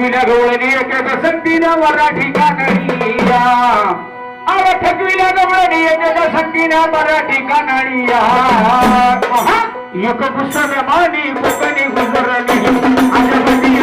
ठकविल्या गवळणी एका संगतीनं मराठी कानडिया. अरे ठकविल्या गवळणी एका संगतीनं मराठी कानडिया. एक पुस्तक मानी कोकणी गुजरली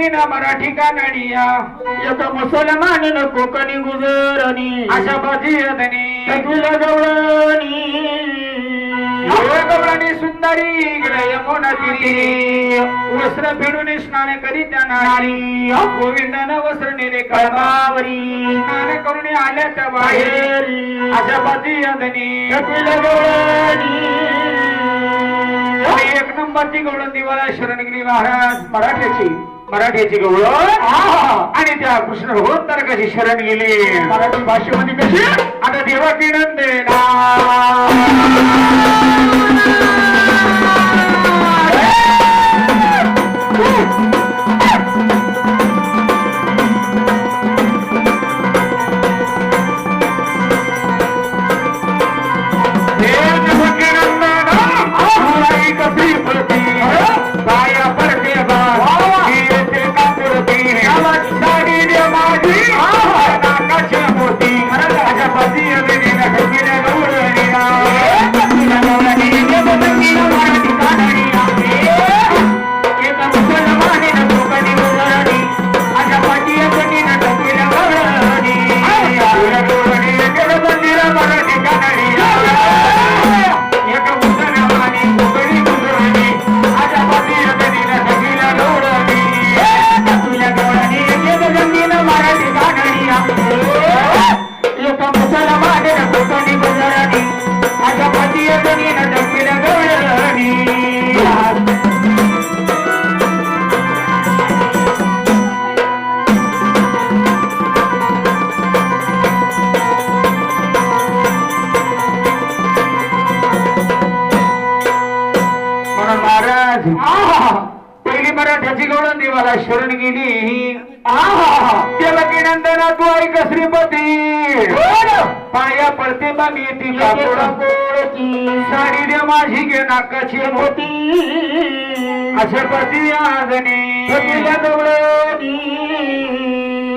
संगतीनं मराठी कानडिया एक मुसलमान न कोकणी गुजरणी. अशा बाजी अदनी. अखिल गवळणी. गवळणी सुंदरी इकडे यमुना तीरी वस्त्र फिरून स्नान करी त्या नारी. गोविंदानं वस्त्र नेले कळमावरी. स्नान करून आल्या त्या बाहेर. अशा बाजी अदनी. अखिल गवळणी. एक नंबरची गवळण दिवाळा शरणगिरी महाराज मराठ्याची. मराठ्याची गवळ आणि त्या कृष्ण तर कशी शरण गेली मराठी भाषेमध्ये कशी आता देवा नंदे देवाला शरण गेली. त्याला की नंदना तू ऐक श्रीपती. पाया पडते बागी ती साडी दे माझी घे नाकाची. मोती अशा पती आजनी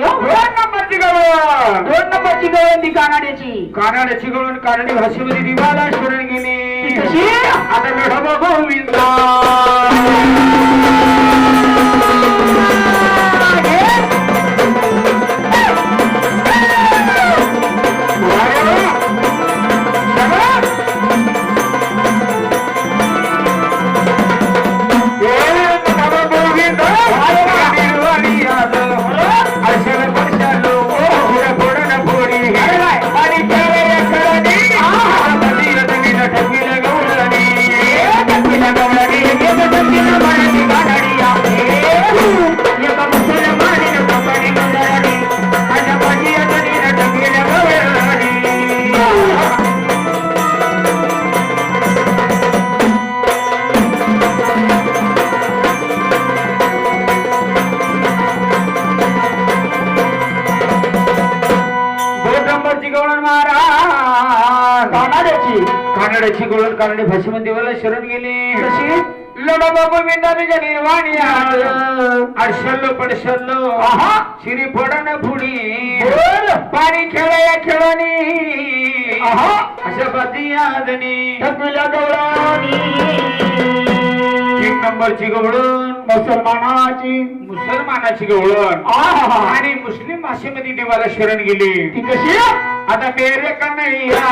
दोन नंबरची गवळण दोन नंबरची गवळण ती कानाड्याची. कानाड्याची गवळण कानडी भाषेमध्ये दिवाला शरण गेली? आता गोविंदा गोविंदा कानाड्याची कानड्याची गवळण कानडी भाषेमध्ये देवाला शरण गेले. कशी? लढो बाबू विंदाने निर्वाणी अडशल्लो पडशल्लो. आहा. शिरी फुडी. पाणी आहा. अशा थकविल्या गवळणी तीन नंबरची गवळण. मुसलमानाची. मुसलमानाची गवळण. आहा. आणि मुस्लिम भाषेमध्ये देवाला शरण गेली. ती कशी? आता मेरे कन्हैया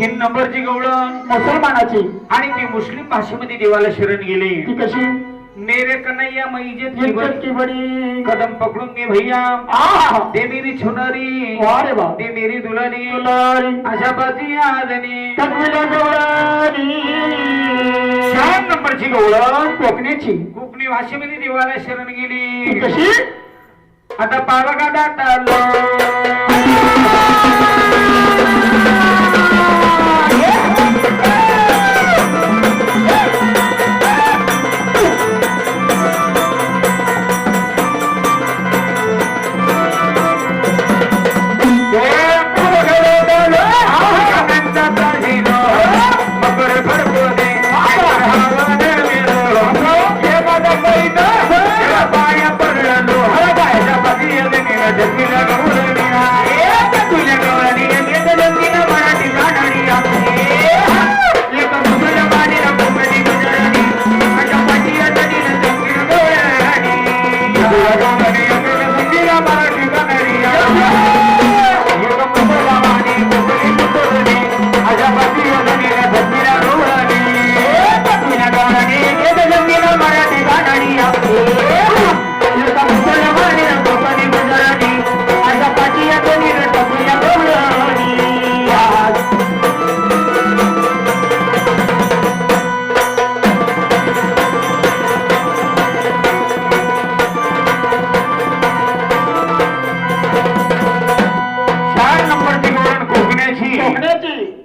तीन नंबरची गवळण. मुसलमानाची. आणि ती मुस्लिम भाषेमध्ये देवाला शरण गेली. ती कशी? मेरे कन्हैया मैजेत की बडी. की बडी. कदम पकडून घे भैया. दे मेरी छुनारी. वारे बा दे मेरी दुलारी. दुलारी. अशा बाजी आदनी. गवळणी. चार नंबरची गवळण. कोकणीची. कोकणी भाषेमध्ये देवाला शरण गेली. कशी? आता पावगा दाटालो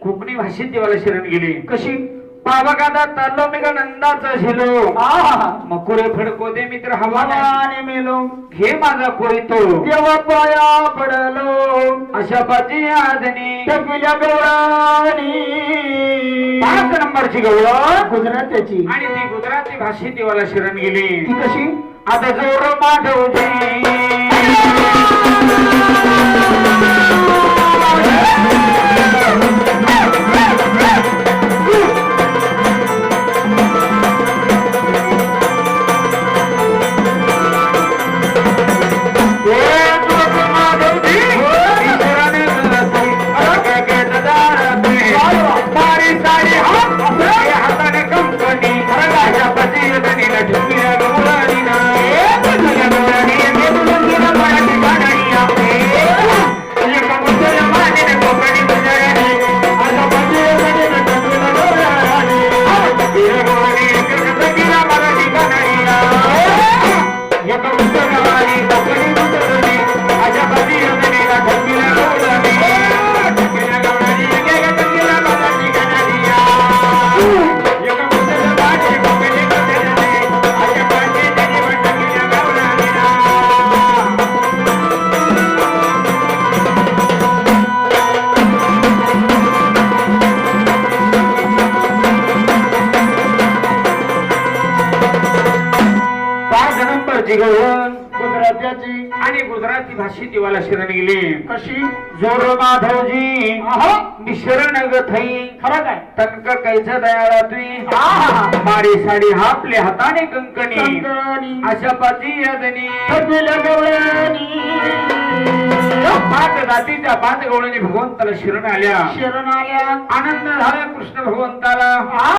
कोकणी भाषेत देवाला शरण गेली. कशी? पावगादा तालो मेघा नंदाचा झिलो. मकुरे फडको दे मित्र हवाने मेलो. घे माझा कोयतो देवा पाया पडलो. अशा पाची आदनी. थकविल्या गवळणी पाच नंबरची गवळण गुजरात्याची आणि ती गुजराती भाषेत देवाला शरण गेली. ती कशी? आता जोर हे कशी जोर माधवजी। अहो! मी शरण ग थई खरं काय तनक कैच दयाळा तुई. मारी साडी हापले हाताने कंकणी. अशा पाची यादनी। पाच जातीच्या पाच गवळणी भगवंताला शरण आल्या। शरण आल्या। आनंद झाला कृष्ण भगवंताला।